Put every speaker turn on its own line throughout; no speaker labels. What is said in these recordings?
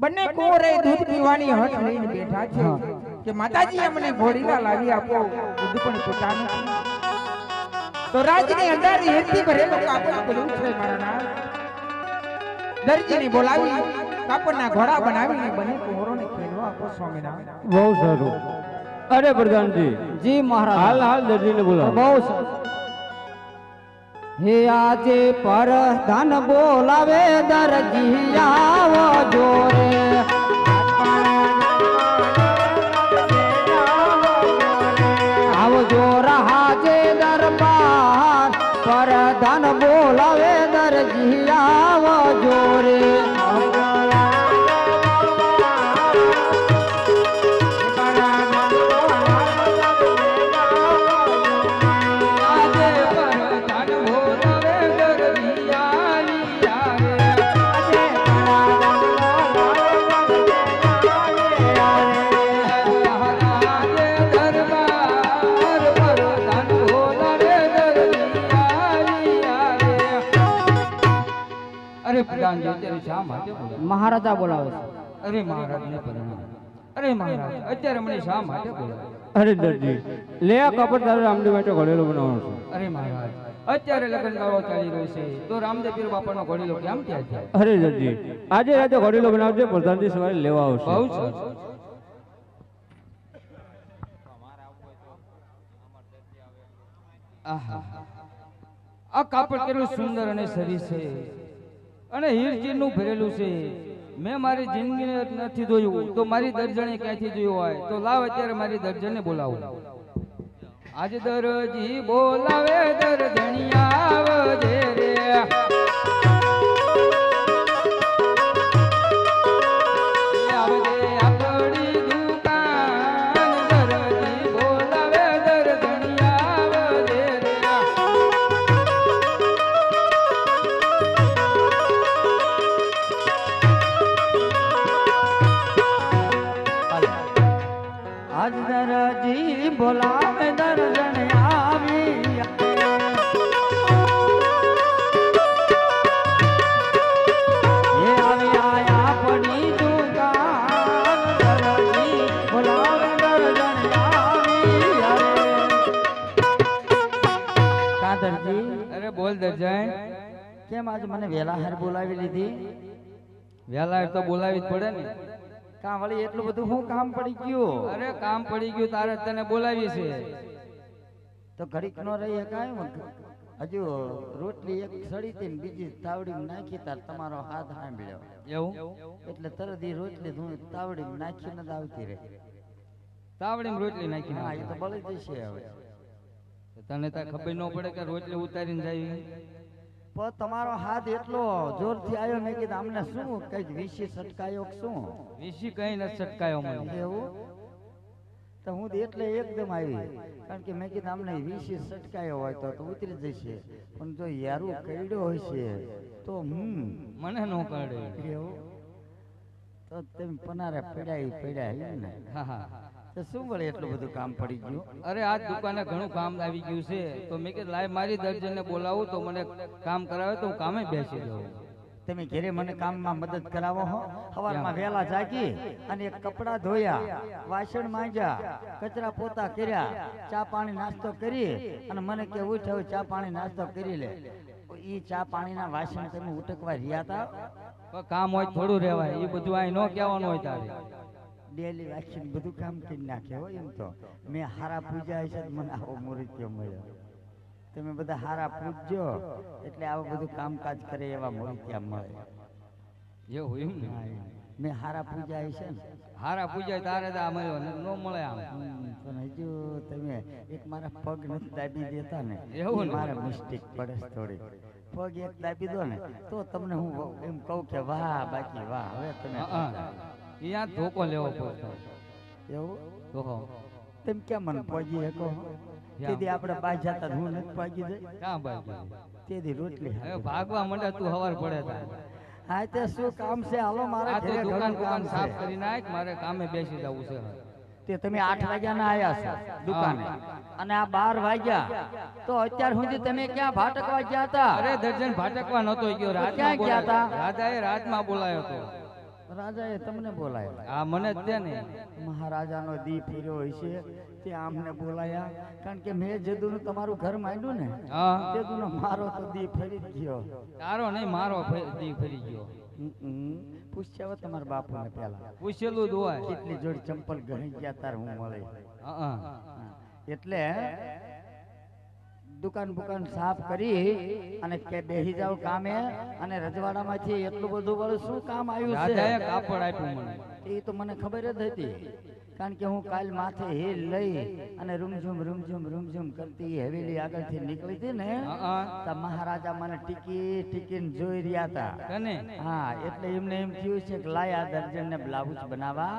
બંને કોરે દૂધ પીવાની હઠ લઈને બેઠા છે. કે માતાજી અમને ઘોડીલા લાવી આપો. દૂધ પણ પોતાનું તો રાજની અંદર હેતી ભરેલો કાપડ પડ્યું છે મારા નામ. દરજીને બોલાવી. કાપડના ઘોડા બનાવીને બંને કોરોને ખેલવા આપો સ્વામિનારાયણ.
બહુ સારું અરે પ્રધાનજી.
જી મહારાજ.
હાલ હાલ દરજીને બોલાવો.
બહુ સરસ. હે આજે પર ધન બોલાવે દરજી આવો જોરે.
અરે પ્રધાન અત્યારે શા માટે
મહારાજા બોલાવે છે.
અરે મહારાજને પરણાવો. અરે મહારાજ અત્યારે મને શા માટે બોલાવે? અરે દરજી લે આ કપડ તારે રામદેવ માટે ઘડેલો બનાવવાનો છે. અરે મહારાજ અત્યારે લગ્ન ગાળો ચાલી રહ્યો છે. તો રામદેવ પીર બાપાનો ઘડેલો કેમ ત્યાં છે અરે દરજી આજે રાતે ઘડેલો બનાવજે પ્રધાનજી સવારે લેવા આવશે. બહુ સારું આહા. આ કાપડ કેટલું સુંદર અને સરી છે. અને હીરચીરનું ભરેલું છે. મેં મારી જિંદગીને નથી જોયું. તો મારી દર્જને ક્યાંથી જોયું હોય? તો લાવ અત્યારે મારી દર્જને બોલાવો. આજે દરજી બોલાવે દર્જણી આવજે
આજ મને વેલા હાર બોલાવી લીધી.
વહેલા તો બોલાવી જ પડે ને.
કાં વળી એટલું બધું હું કામ પડી ગયું?
અરે કામ પડી ગયું તારે તને બોલાવી છે.
તો ઘડીક નો રહી કાંઈ હજુ રોટલી એક સડી હતી બીજી તાવડી નાખી તાર તમારો હાથ સાંભળ્યો.
એવું?
એટલે તરત ઈ રોટલી હું તાવડી નાખીને જ આવતી રહી.
તાવડી રોટલી નાખી
હા એ તો. બળી જશે હવે.
તને તાર ખબર ન પડે કે રોટલી ઉતારીને જાય
પણ તમારો હાથ એટલો જોરથી આવ્યો મેં કીધું અમને શું કઈ વિશી સટકાયો કે શું?
વીસી કઈ નથી સટકાયો મને.
એવું? તો હું એટલે એકદમ આવી. કારણ કે મેં કીધું અમને વિશી સટકાયો હોય તો તો ઉતરી જશે. પણ જો યારું કઈડ્યો હશે તો હું
મને ન કરડ્યો
એવું? તો તમે પનારે પડાય પડાય ને.
હા હા.
તો શું વળે એટલું બધું કામ પડી ગયું?
અરે આજ દુકાને ઘણું કામ આવી ગયું છે. તો મેં કીધું લાય મારી દર્જનને બોલાવું તો મને કામ કરાવે તો હું કામે બેસી જાઉં.
તમે ઘરે મને કામમાં મદદ કરાવો હો. સવારમાં વહેલા જાગી અને એક કપડા ધોયા વાસણ માંજ્યા કચરા પોતા કર્યા ચા પાણી નાસ્તો કરી અને મને કે ઉઠ હવે ચા પાણી નાસ્તો કરી લે. ઈ ચા પાણીના વાસણ તમે ઉટકવા રહ્યા હતા
કામ હોય થોડું રહેવાય. એ બધું અહીં ન કહેવાનું હોય તારે.
ડેલી વાસણ બધું કામ કરી નાખે એમ તો. મેં હારા પૂજા હશે મને આવો મુહૂર્ત્યો મળ્યો. તમે બધા હારા પૂજજો એટલે આવું બધું કામકાજ કરે એવા મુહૂર્ત્યા મળે.
એવું એમ ને?
મેં હારા પૂજા હશે ને.
હારા પૂજાય તારે તો આ મળ્યો ન મળે આમ.
પણ હજુ તમે એક મારા પગ નથી દાબી દેતા ને.
એવું
મારે મિસ્ટેક પડે છે થોડી પગ એક દાબી દો ને તો તમને હું એમ કહું કે વાહ બાકી વાહ હવે તમે
અહીંયા ધોકો લેવો પડતો.
એવું?
ધોકો
તેમ કેમ મને પહોંચી શકો? તેથી આપણે બહાર જતા હું નથી પહોંચી જાય
ક્યાં ભાઈ
તેથી રોટલી
હવે ભાગવા માંડે તું હવાર પડે તારે
હા તે શું કામ છે? હાલો મારા ઘરે
દુકાન દુકાન સાફ કરી નાખ મારે કામે બેસી જવું છે.
તે તમે આઠ વાગ્યાના આવ્યા છો દુકાને. અને આ બાર વાગ્યા. તો અત્યાર સુધી તમે ક્યાં ભાટકવા ગયા હતા
અરે દર્જન ભાટકવા નતો ગયો. રાત
ક્યાં ગયા હતા?
રાધાએ રાતમાં બોલાયો તો.
રાજાએ તમને બોલાય.
આ મને જ ને.
મહારાજાનો દી ફેર્યો છે તે આમને બોલાયા. કારણ કે મેં જેદુનું તમારું ઘર માંડ્યું ને
હા.
તેદુનો મારો તો દી ફરી ગયો.
તારો નહીં મારો દી ફરી ગયો.
પૂછ્યા તમારા બાપુને પેલા
પૂછેલું હોય.
કેટલી જોડી ચંપલ ઘણી ગયા તાર હું મળે. એટલે દુકાન બુકાન સાફ કરી અને કે બેહી જાવ કામે અને રજવાડામાંથી એટલું બધું વળ શું કામ આવ્યું છે?
કાપડ આપ્યું મને.
એ તો મને ખબર જ હતી. કારણ કે હું કાલ માથે હીલ લઈ અને રૂમઝુમ રૂમઝુમ રૂમઝુમ કરતી હવેલી આગળથી નીકળી હતી ને તો મહારાજા મને ટીકી ટીકીને જોઈ રહ્યા હતા. હા એટલે એમને એમ થયું છે કે લાયા દર્જનને બ્લાઉઝ બનાવવા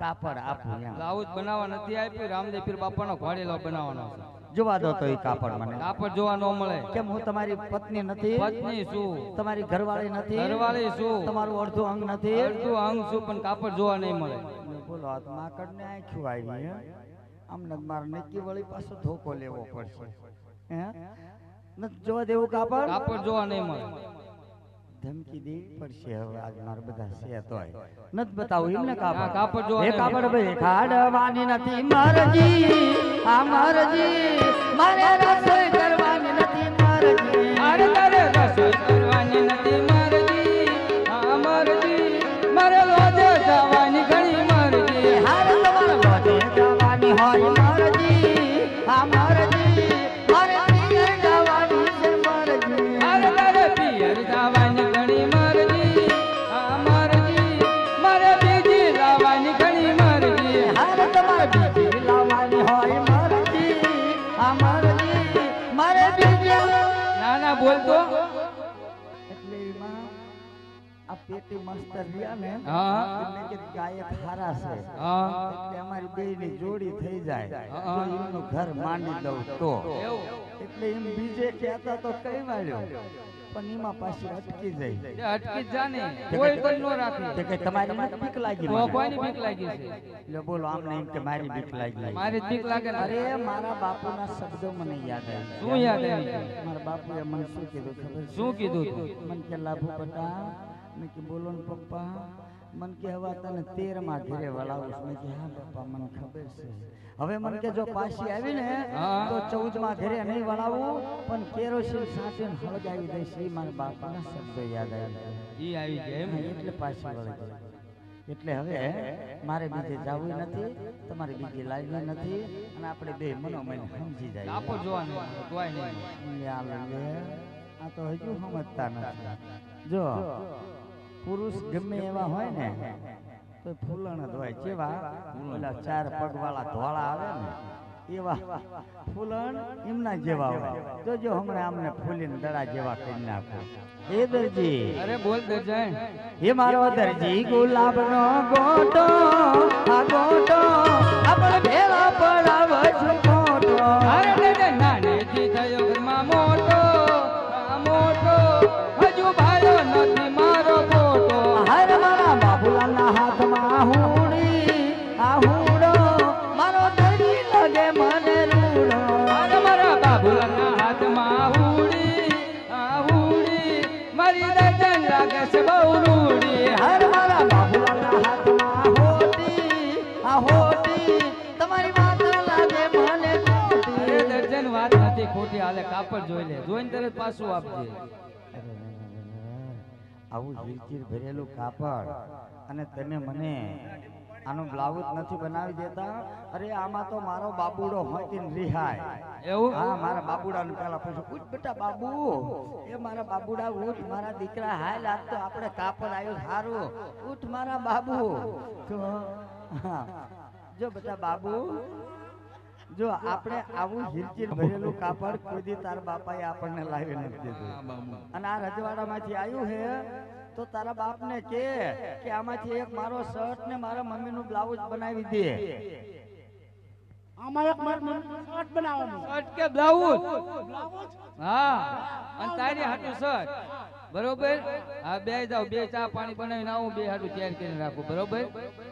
કાપડ આપું એમ.
બ્લાઉઝ બનાવવા નથી આપ્યું રામદેવ પીર બાપાનો ઘોડેલો બનાવવાનો છે.
જોવા દો તો એ કાપડ મને.
કાપડ જોવા ન મળે.
કેમ હું તમારી પત્ની નથી?
પત્ની શું
તમારી ઘરવાળી નથી?
ઘરવાળી શું
તમારું અડધું અંગ નથી?
અડધું અંગ શું પણ કાપડ જોવા નહીં મળે.
બોલો આ માકડ ને આંખ્યું આવી આમ મારે નક્કી વળી પાછો ધોકો લેવો પડશે. હે? જોવા દેવું કાપડ?
કાપડ જોવા નહીં મળે.
ધમકી દેવી પડશે. હવે આજ મારે બધા છે તોય નથી બતાવું એમને કાપડ.
કાપડ જો
એ કાપડ ભાઈ ખાડવાની નથી. મરજી આ મરજી મારે રસોઈ કરવાની નથી. મરજી.
આ
પેટી માસ્તર રહ્યા ને એટલે કે ગાયક હારા છે. એટલે અમારી બેયની જોડી થઈ જાય. તો એમનું ઘર માંડી દઉં તો. એટલે એમ બીજે કહેતા તો કઈ વાળ્યો પણ એમાં પાછી અટકી જાય
અટકી જ જા ને કોઈ પણ નો રાખે.
કઈ તમારી નથી બીક લાગી
તો
મને?
કોઈની બીક લાગી છે?
એટલે બોલો આમને એમ કે મારી બીક લાગી.
મારી બીક લાગે
અરે મારા બાપુના શબ્દો મને યાદ આવે
શું યાદ આવી? ગયું?
મારા બાપુએ મને શું કીધું ખબર
શું કીધું તું?
મને કે લાભુ બટા મેં કે બોલો ને પપ્પા મન કે હવે તને તેરમાં ઘરે વળાવું મેં કે હા પપ્પા મને ખબર છે. હવે મન કે જો પાછી આવી ને તો ચૌદમાં ઘરે નહીં વળાવું પણ કેરોસીન સાચીને હળગાવી દઈશ એ મારા બાપાના શબ્દો યાદ આવી
એ આવી ગયા
એટલે પાછી વળગી એટલે હવે મારે બીજે જવું નથી તમારે બીજે લાવી નથી અને આપણે બે મનોમન સમજી જાય.
આપો જોવા નહીં મળે, તોય નહીં. મળે.
લે આ લે લે. આ તો હજુ સમજતા નથી. જો પુરુષ ગમે એવા હોય ને તો ફૂલણ જ હોય. જેવા ઓલા ચાર પગવાળા ધોળા આવે ને એવા ફૂલણ એમના જેવા હોય. તો જો હમણાં અમને ફૂલીને દડા જેવા કરી નાખો. એ દરજી.
અરે બોલ દરજાઈ
હે મારો દરજી ગુલાબનો ગોટો આ ગોટો આપણે
તરત પાછું આપજે.
આવું ઝીલચીર ભરેલું કાપડ અને તમે મને આનું બ્લાઉઝ નથી બનાવી દેતા? અરે આમાં તો મારો બાબુડો હોતી રિહાય
એવું?
હા મારા બાબુડાને પેલા પૂછ્યું ઉઠ બેટા બાબુ એ મારા બાબુડા ઉઠ મારા દીકરા હાય આજ તો આપણે કાપડ આવ્યું સારું ઉઠ મારા બાબુ. તો હા, જો બેટા બાબુ જો આપણે આવું હિરચીર ભરેલું કાપડ કોઈ દી તારા બાપાએ આપણને લાવી નથી દીધું. અને આ રજવાડામાંથી આવ્યું હે તો તારા બાપને કે કે આમાંથી એક મારો શર્ટ ને મારા મમ્મીનું બ્લાઉઝ બનાવી દે.
આમાં એક મારે શર્ટ બનાવવાનું.
શર્ટ કે બ્લાઉઝ? હા. અને તારી હાટું શર્ટ. બરોબર? હા બે જાવ બે ચા પાણી બનાવીને આવું બે હાડું તૈયાર કરીને રાખું બરોબર?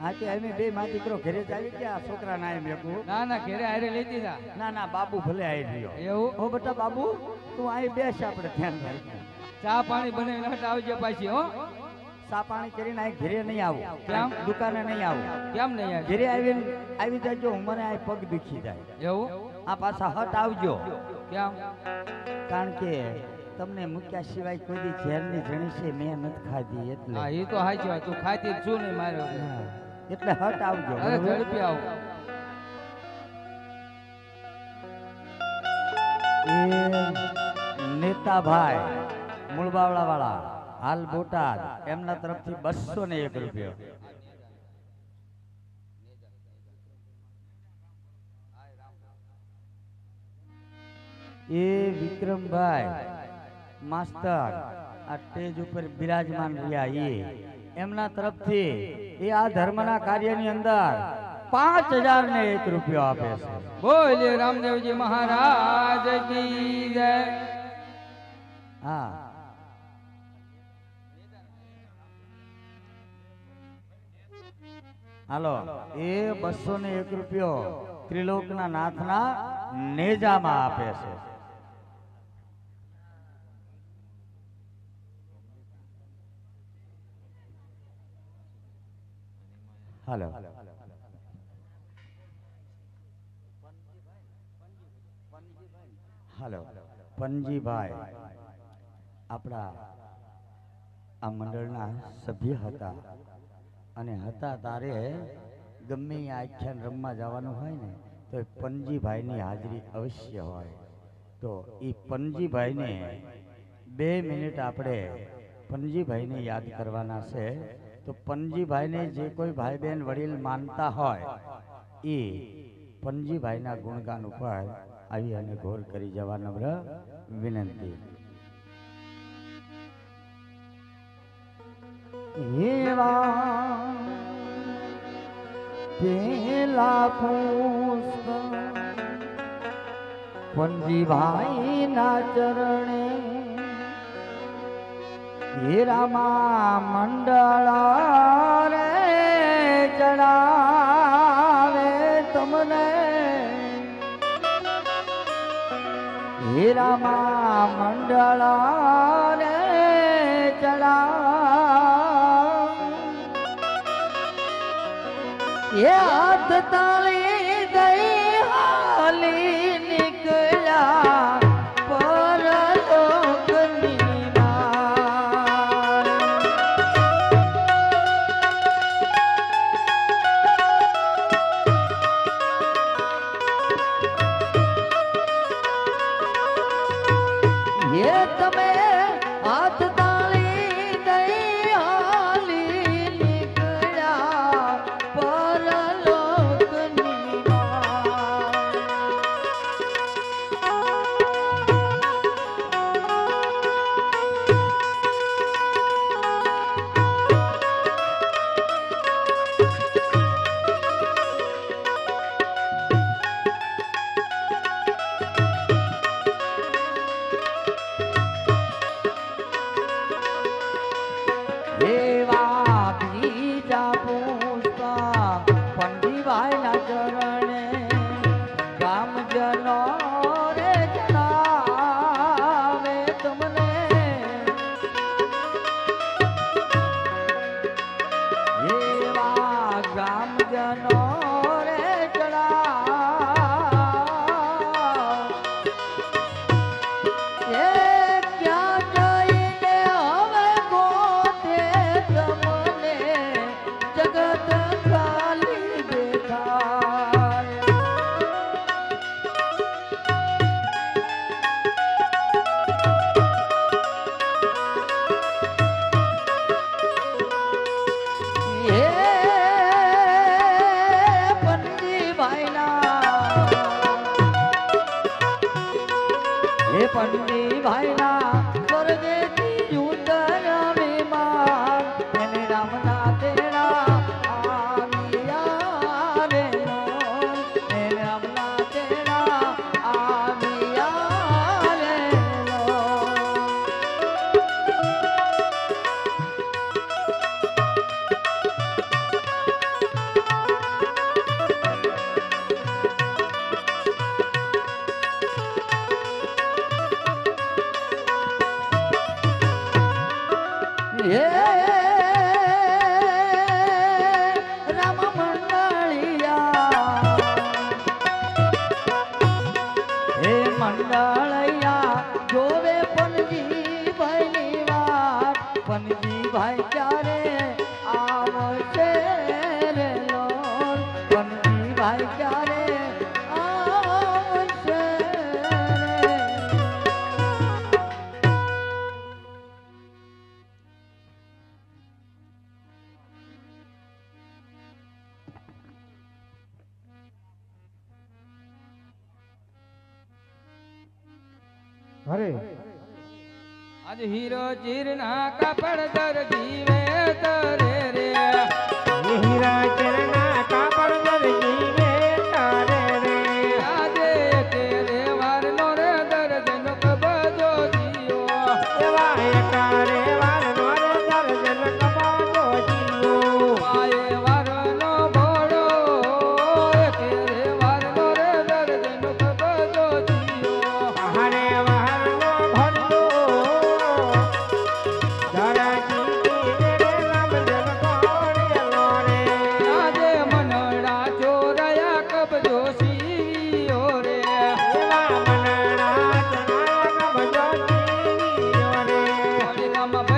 હા તે અમે બે માં દીકરો ઘરે જ આવી ગયા છોકરા ના મેકું
ના ના ઘરે હારે લેતી દીધા.
ના ના બાબુ ભલે આવી રહ્યો.
એવું?
હો બેટા બાબુ તું અહીં બેસ આપણે ધ્યાન રાખ.
ચા પાણી બનાવીને આવજે પાછી હો.
ચા પાણી કરીને અહીં ઘરે નહીં આવું.
કેમ?
દુકાને નહીં આવું.
કેમ નહીં આવે?
ઘરે આવીને આવી જજો મને આ પગ દુખી જાય.
એવું?
આ પાછા હટ આવજો.
કેમ?
કારણ કે તમને મૂક્યા સિવાય કોઈ ઝેરની જણી છે મેં નથી ખાધી એટલે.
હા એ તો હાચી વાત તું ખાધી છું નહીં મારે
એટલે હટ આવજો
અરે ઝડપી આવો.
એ નેતાભાઈ મૂળબાવળા વાળા હાલ બોટાદ એમના તરફથી બસો ને એક રૂપિયો. એ વિક્રમભાઈ માસ્ટર આ સ્ટેજ ઉપર બિરાજમાન રહ્યા એ. એમના તરફથી એ આ ધર્મના કાર્યની અંદર પાંચ હજાર ને એક રૂપિયો આપે છે.
બોલે રામદેવજી મહારાજ કી જય.
હા. હાલો એ બસો ને એક રૂપિયો ત્રિલોકના નાથના નેજામાં આપે છે. હાલો. હાલો. પનજીભાઈ આપણા આ મંડળના સભ્ય હતા. અને હતા તારે ગમે આખ્યાન રમવા જવાનું હોય ને, તો પનજીભાઈની હાજરી અવશ્ય હોય. તો એ પનજીભાઈને બે મિનિટ આપણે પનજીભાઈને યાદ કરવાના છે. તો પનજીભાઈને જે કોઈ ભાઈ બહેન વડીલ માનતા હોય, એ પનજીભાઈના ગુણગાન ઉપર આવી અને ઘોર કરી જવા નમ્ર વિનંતી. પેલા પુષ્પ પંજીભાઈ ના ચરણે હીરામાં મંડળ રે ચડાવે તમને. હીરામાં મંડળ રે ચડા એ હાથ તાળી जगत ભાઈ ક્યારે આવશે રે લોલ પંખી ભાઈ
ક્યારે
આજ હીરો ચીરના કાપડ દરજી રે તરે રે.
હીરા ચીરના કાપડ દરજી Rama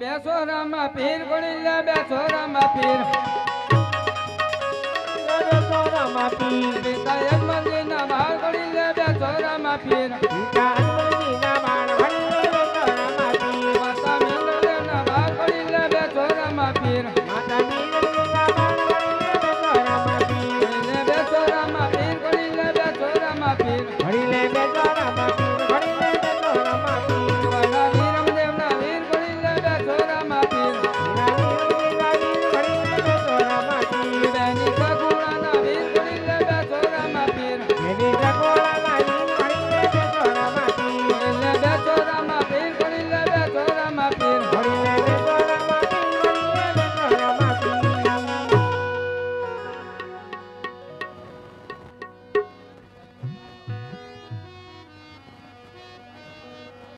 બેસો રામા
પીર, ગોળી બેસો રામા પીર. બેસો રામા પીર. પિતા એક મંદિર ના બાર ગોળી બેસો રામા પીર.